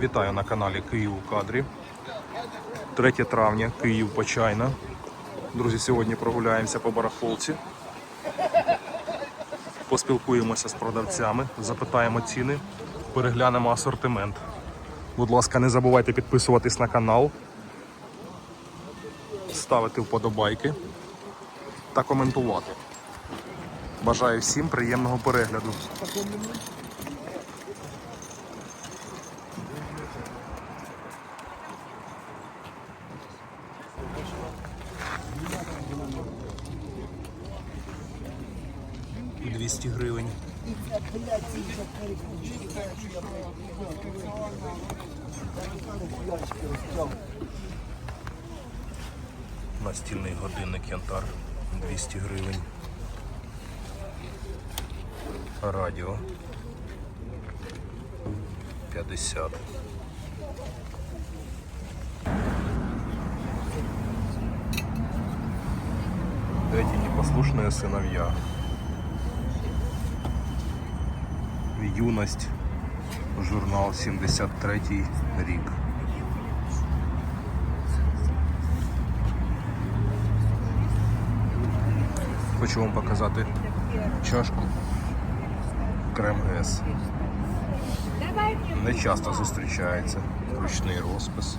Вітаю на каналі Київ у кадрі. 3 травня, Київ Почайна. Друзі, сьогодні прогуляємося по барахолці. Поспілкуємося з продавцями, запитаємо ціни, переглянемо асортимент. Будь ласка, не забувайте підписуватись на канал, ставити вподобайки та коментувати. Бажаю всім приємного перегляду. Двісті гривень. Настільний годинник Янтар 200 гривень. Радіо 50. Эти непослушные сыновья. Юность. Журнал 73 рік. Хочу вам показати чашку Крем С. Не часто зустрічається. Ручний розпис.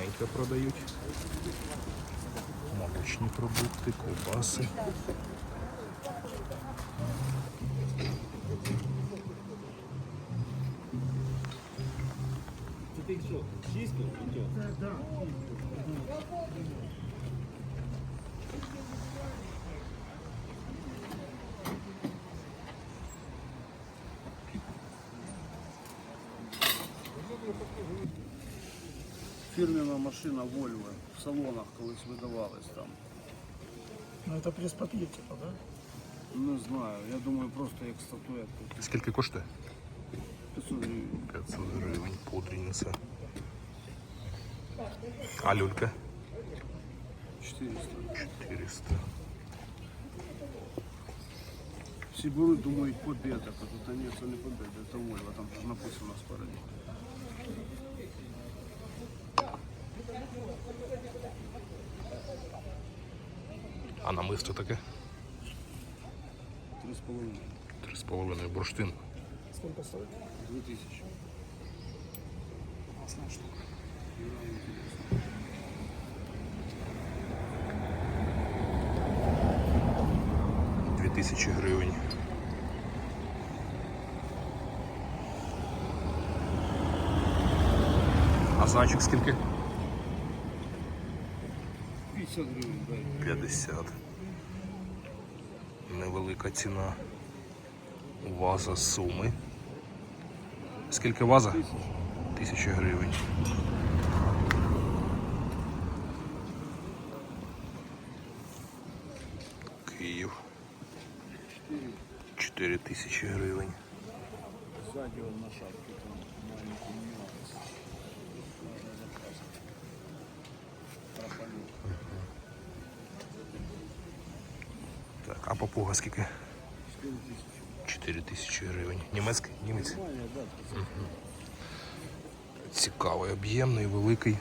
Смачненьке продають. Молочні продукти, ковбаси. Фірмена машина Volvo в салонах колись видавалась там. Ну это пресс-папье типа, да? Не знаю, я думаю, просто як статуетка. Скільки коштує? 500 гривень. 500 гривень пудреница. А люлька? 400. 400. Всі беруть, думають, победа. А тут ні, це не победа, це Volvo, там ж написано спереді. А намисто таке? Три з половиною. 3,5 бурштин. Сколько стоит? Дві тисячі. Классная штука. Дві тисячі гривень. А зайчик скільки? 50 гривень, 50. Невелика ціна. Ваза з суми. Скільки ваза? Тисяча гривень. Київ. 4 тисячі гривень. Ззаді он на шапці там маленький Попуга скільки? 4 тисячі. 4 тисячі гривень. Німецький? Німець? Да. Цікавий, об'ємний, великий.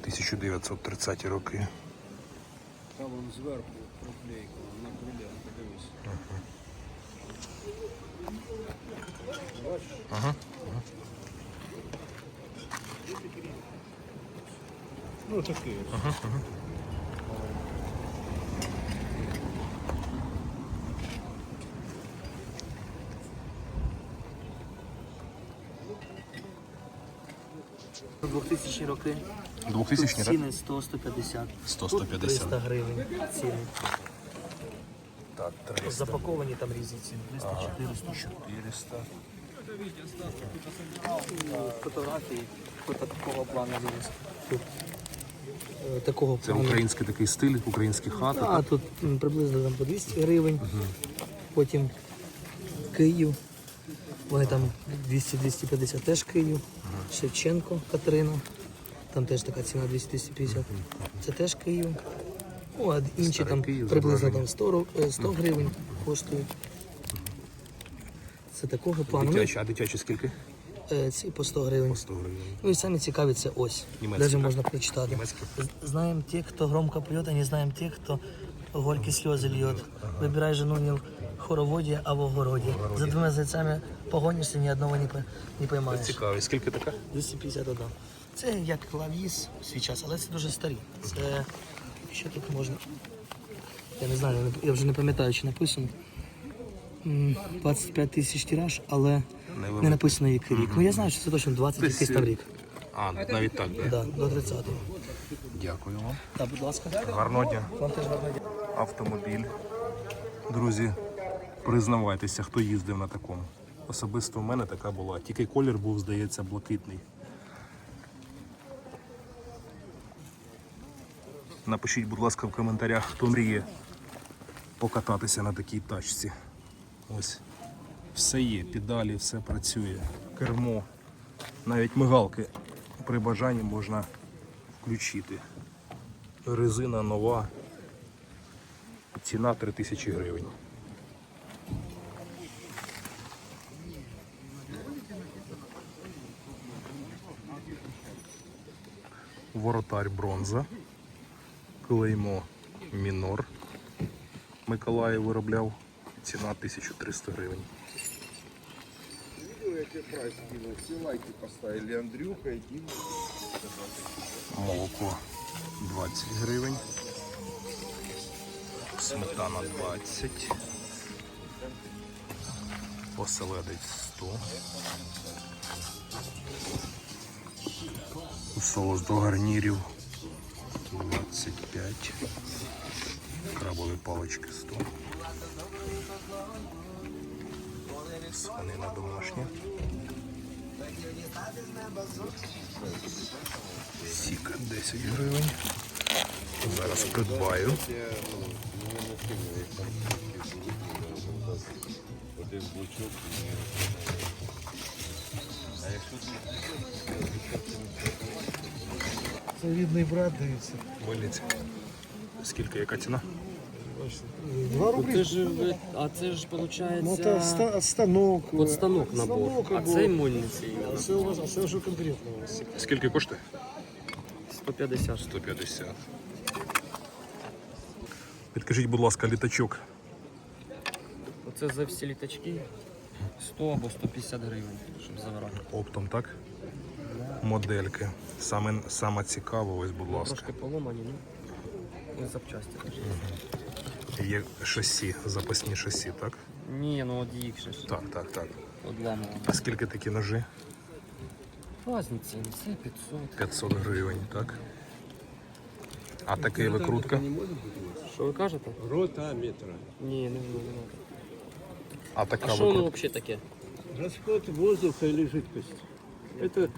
1930 роки. Там вон зверху проклейка, на крилі, подивись. Бачиш? Ага. Ну такий. У роки 2000 так? ціни 100-150. 100-150. 300 гривень ціни. Так, 300. Запаковані там різні ціни. 300-400. 400. Фотографії такого плану зараз. Тут е, такого Це плану. український такий стиль, українські хати. А тут м, приблизно там по 200 гривень. Потім Київ. Вони там 200-250 теж Київ. Шевченко Катерина. Там теж така ціна 200-250. Це теж Київ. Ну, а інші Старий там Київ, приблизно там 100, е, 100 гривень коштують. Це такого плану. Ну, Дитячі, а дитячі скільки? е, Ці по 100 гривень. 100 гривень. Ну і самі цікаві це ось. Німецькі, Даже так? можна прочитати. Німецькі? Знаем тех, кто громко поет, а не знаем тех, кто горькие слезы льет. Выбирай жену не в хороводе, а в огороде. За двумя зайцями погонишься, ні одного не, по- не. Цікаві, скільки така? 251. Це як лавіс в свій час, але це дуже старі. Це що тут можна. Я не знаю, я вже не пам'ятаю, чи написано. 25 тисяч тираж, але Не не написано який рік. Ну я знаю, що це точно 20 якийсь там рік. А, навіть так, так. Да, до 30-го. Дякую вам. Так, будь ласка. Гарного дня. Вам теж гарного дня. Автомобіль. Друзі, признавайтеся, хто їздив на такому. Особисто в мене така була. Тільки колір був, здається, блакитний. Напишіть, будь ласка, в коментарях, хто мріє покататися на такій тачці. Ось. Все є, педалі, все працює. Кермо. Навіть мигалки при бажанні можна включити. Резина нова. Ціна 3000 гривень. Воротарь бронза. Клеймо мінор. Миколаїв виробляв. Ціна 1300 гривень. Видел, я тебе прайс кинул, все лайки поставили, Андрюха Дима. Молоко 20 гривень. Сметана 20. Оселедець 100. Соус до гарнірів 25. Крабові палички 100. Свинина домашня. Сік 10 гривень. Зараз придбаю. Це рідний брат дивиться. Мильниця. Скільки яка ціна? Два рублі. Це ж ви- а це ж виходить Ну, та ста- станок. під станок набор. станок А або- цей мульниці А це у вас, а це вже конкретно у вас. Скільки коштує? 150. 150. Підкажіть, будь ласка, літачок. Оце за всі літачки 100 або 150 гривень, щоб забирати. Оптом, так? Модельки. Саме, саме цікаво, ось, будь ласка. Трошки поломані, ну. Ну, запчасті. Є шасі, запасні шасі, так? Ні, ну от їх ще ж Так, так, так. одламували. А скільки такі ножи? Разниця, це 500. 500 гривень, так? А такий викрутка? Що ви кажете? Рота метра. Ні, не, не, не. А така А що воно взагалі таке? Расход воздуха или жидкости. Это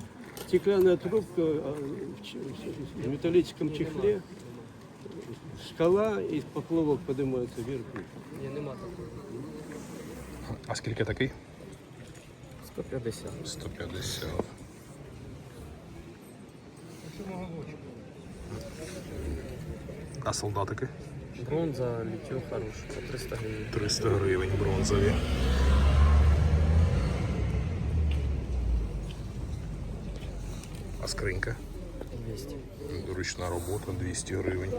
стеклянная трубка в металлическом чехле. Шкала из поплавок поднимается вверх. Ні, нема такого. А скільки такий? 150. 150. А солдатики? Бронза, літьо хороше, по 300 гривень. 300 гривень бронзові. А скринька? 200. Ручна робота 200 гривень.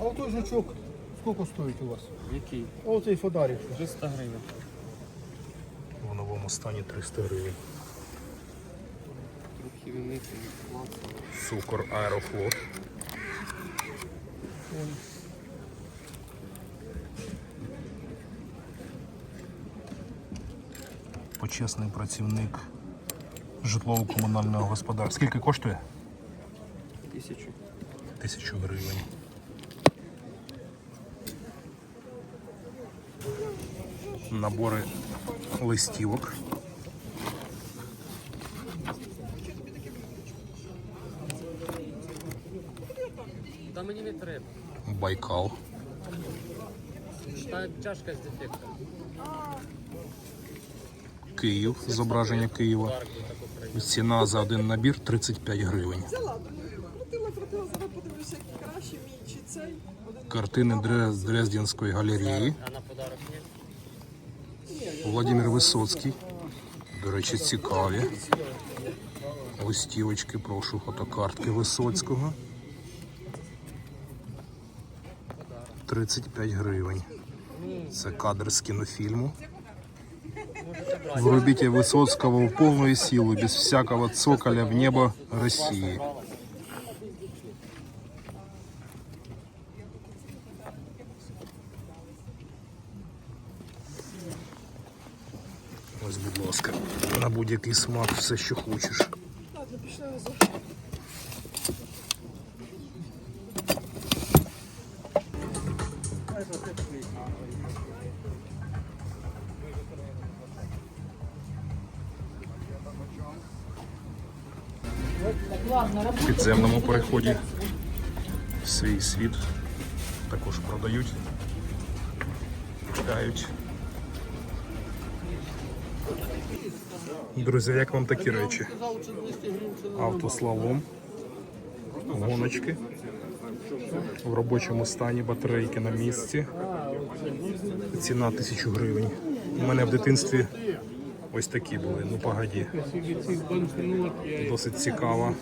А отой значок скільки стоїть у вас? Який? А оцей фодарик. 300 гривень. В новому стані 300 гривень. Цукор Аерофлот. Почесний працівник житлово-комунального господарства. Скільки коштує? Тисячу. Тисячу гривень. Набори листівок. Та мені не треба. Байкал. Та чашка з дефектом. Київ, зображення Києва. Ціна за один набір 35 гривень. Картини Дре- Дрезденської галереї. Владимир Висоцький. До речі, цікаві. Листівочки, прошу, фотокартки Висоцького. 35 гривень. Це кадр з кінофільму. Врубите Высоцкого в полную силу, без всякого цоколя в небо России. Ось, будь ласка, на будь-який смак все, що хочеш. В підземному переході свій світ також продають, купляють. Друзі, як вам такі речі? Автослалом, гоночки в робочому стані, батарейки на місці. Ціна 1000 гривень. У мене в дитинстві ось такі були, ну погоді. Досить цікава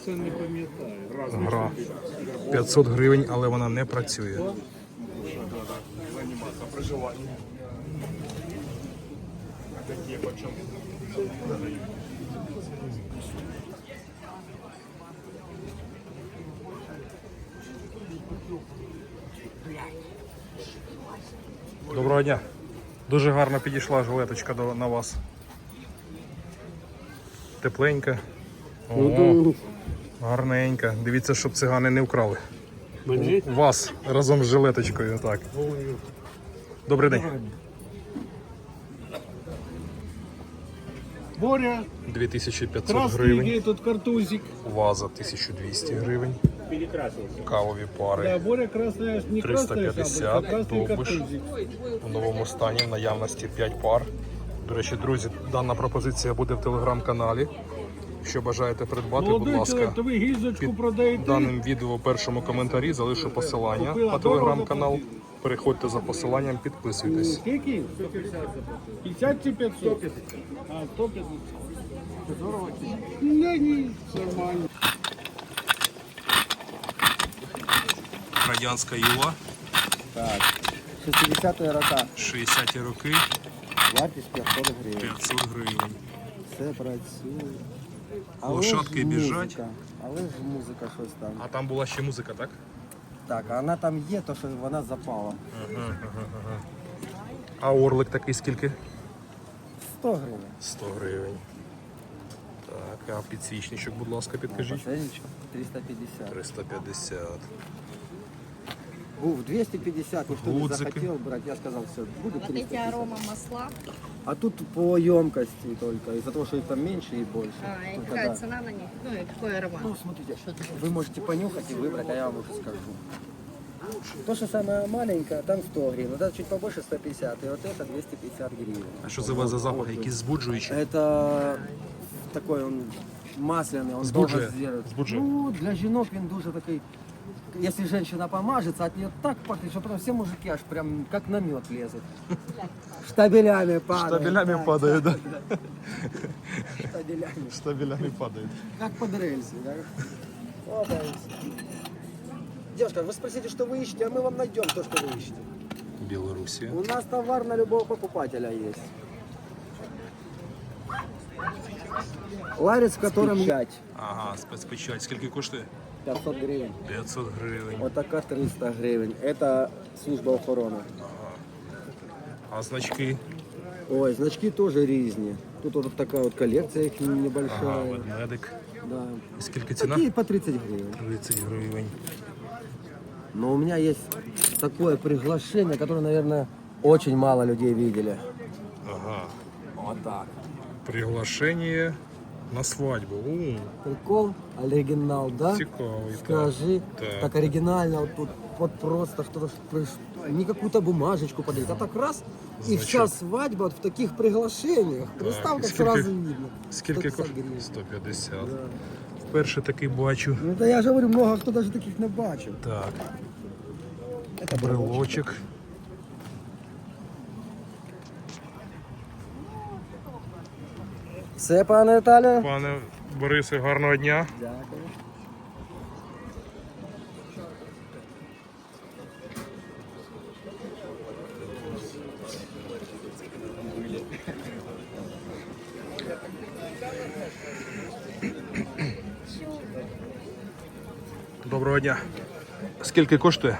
гра. 500 гривень, але вона не працює. Доброго дня. Дуже гарно підійшла жилеточка до, на вас. Тепленька. О, гарненька. Дивіться, щоб цигани не вкрали. У вас разом з жилеточкою. Так. Добрий день. Боря, 2500 гривень. тут картузик. Ваза 1200 гривень. Кавові Да, пари Боря красная, не 350, шапочка, а красный довбиш. картузик. у новому стані в наявності 5 пар. До речі, друзі, дана пропозиція буде в телеграм-каналі. Якщо бажаєте придбати, будь ласка, під продаете? даним відео в першому коментарі залишу посилання на телеграм-канал. Переходьте за посиланням, підписуйтесь. Скільки? 50 чи 500? А, 150. Ні, ні, нормально. Радянська Юла, Так, 60 рока. 60-ті роки, Вартість 500 гривень. 500 гривень. Все працює. Лошадки ж біжать. музика, Але ж музика щось там. А там була ще музика, так? Так, а вона там є, то що вона запала. А орлик такий скільки? 100 гривень. 100 гривень. Так, а підсвічничок, будь ласка, підкажіть. Посередничок 350. 350. Був 250, ніхто не Гудзики. захотів брати, я сказав, все, буде Вот эти 350. арома масла. А тут по емкости только, из-за того, что их там меньше и больше. А, и Только какая да. цена на них? Ну и какой аромат? Ну, смотрите, вы можете понюхать и выбрать, а я вам уже скажу. То, что самое маленькое, там 100 гривен, вот это чуть побольше 150, и вот это 250 гривен. А що це у вас за запах? Якісь збуджуючі? Это такой он масляный, он Збуджує? долго сделает. Збуджує? Ну, для жінок він дуже такий. Если женщина помажется, от нее так пахнет, что потом все мужики аж прям как на мед лезут. Штабелями падают. Штабелями да, падают, да? Штабелями. Штабелями падають. Как под рельсы, да? Опа, и всё. Девушка, вы спросите, что вы ищете, а мы вам найдем то, что вы ищете. Білорусія. У нас товар на любого покупателя есть. Ларец, в котором 5. Ага, спецпечать. Скільки коштує? 500 гривен. 500 гривень. Вот такая 300 гривен. Это служба охороны. А значки? Ой, значки тоже різні. Тут вот такая вот коллекция их Ага, небольшая. ведмедик. Да. І Скільки ціна? Такие по 30 гривен. 30 гривень. Но у меня есть такое приглашение, которое, наверное, очень мало людей видели. Ага. Вот так. Приглашення на свадьбу. У, Прикол, оригинал, да? цікавий. Скажи, Так. так оригинально, вот тут вот просто что-то приш... не какую-то бумажечку подают, а так раз, И вся свадьба вот в таких приглашениях. Представь, и как сразу видно. Скільки 150 коштує? гривень. 150. Вперше такий бачу. Ну да я же говорю, много хто даже таких не бачив. Так, Это брелочок. Все, пане Наталя. Пане Борисе, гарного дня. Дякую. Доброго дня. Скільки коштує?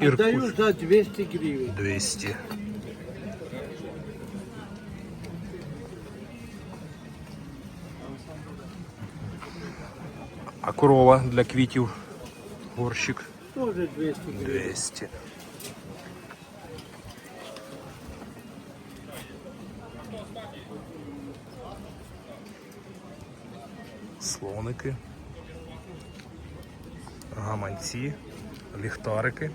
Даю за 200 гривен. 200. А корова для квітів? Горщик Тоже 200 гривен. 200. Слоники. Гаманці, ліхтарики.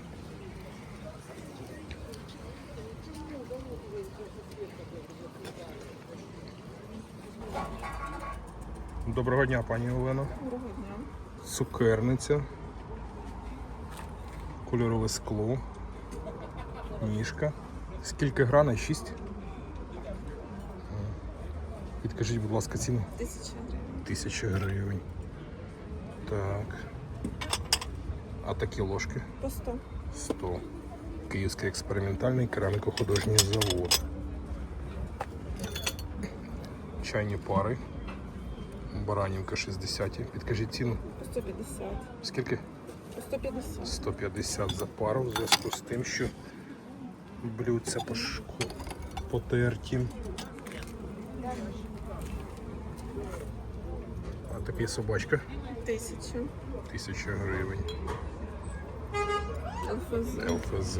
Доброго дня, пані Олено. Доброго дня. Цукерниця. Кольорове скло. Ніжка. Скільки граней? Шість? Підкажіть, будь ласка, ціну. Тисяча гривень. Тисяча гривень. Так. А такі ложки? По 100. 100. Київський експериментальний кераміко-художній завод. Чайні пари. Баранівка 60. Підкажіть ціну. По 150. Скільки? 150. 150 за пару в зв'язку з тим, що блюдця пошку- потерті. А такий собачка Тисяча. 1000 гривень. ЛФЗ. ЛФЗ.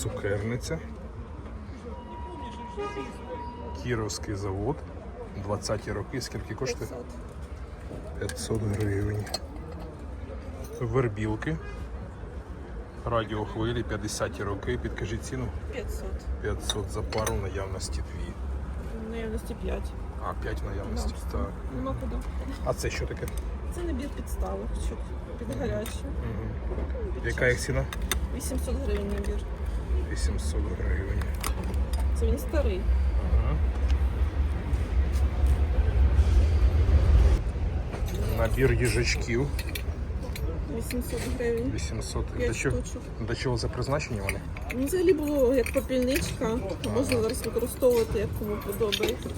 Цукерниця. Кіровський завод. 20-ті роки. Скільки коштує? 500. 500 гривень. Вербілки. Радіохвилі 50-ті роки. Підкажіть ціну. 500. 500 за пару наявності 2. Наявності 5. А, 5 наявності. Так. Нема куди. А це що таке? Це набір підставок, щоб під гарячу. Яка їх ціна? 800 гривень набір. 800 гривень. Це він старий. Набір їжачків 800 гривень. 800. До чого, штучок. до чого за призначення вони? Ну, взагалі було як попільничка. Можна зараз використовувати, як кому подобається.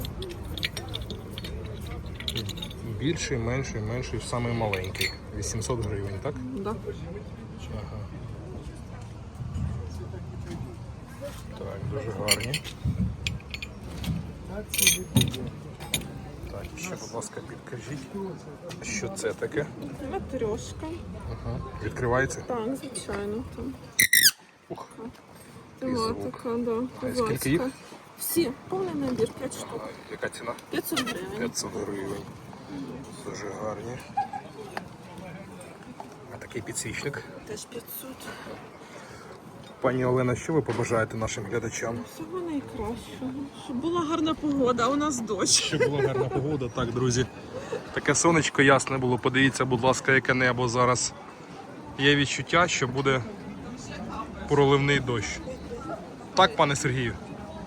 Більший, менший, менший, самий маленький. 800 гривень, так? Да. Ага. Так, дуже гарні. Так, ще, будь ласка, підкажіть, що це таке? Матрешка. Ага. Відкривається? Так, звичайно. Там. Ух, Тематика, да. А скільки їх? Всі, повний набір, 5 штук. яка ціна? 500 гривень. 500 гривень. Дуже гарні. А такий підсвічник. Теж 500. Пані Олена, що ви побажаєте нашим глядачам? Всього найкращого. Щоб була гарна погода, а у нас дощ. Щоб була гарна погода, так, друзі. Таке сонечко ясне було. Подивіться, будь ласка, яке небо зараз. Є відчуття, що буде проливний дощ. Так, пане Сергію?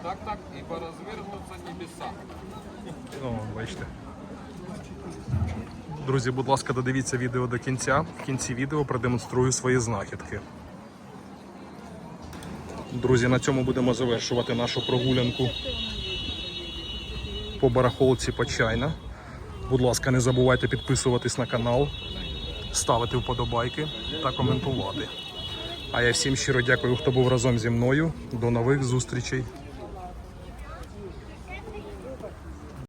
Так, так, ибо развернутся небеса. О, бачите. Друзі, будь ласка, додивіться відео до кінця. В кінці відео продемонструю свої знахідки. Друзі, на цьому будемо завершувати нашу прогулянку по барахолці Почайна. Будь ласка, не забувайте підписуватись на канал, ставити вподобайки та коментувати. А я всім щиро дякую, хто був разом зі мною. До нових зустрічей.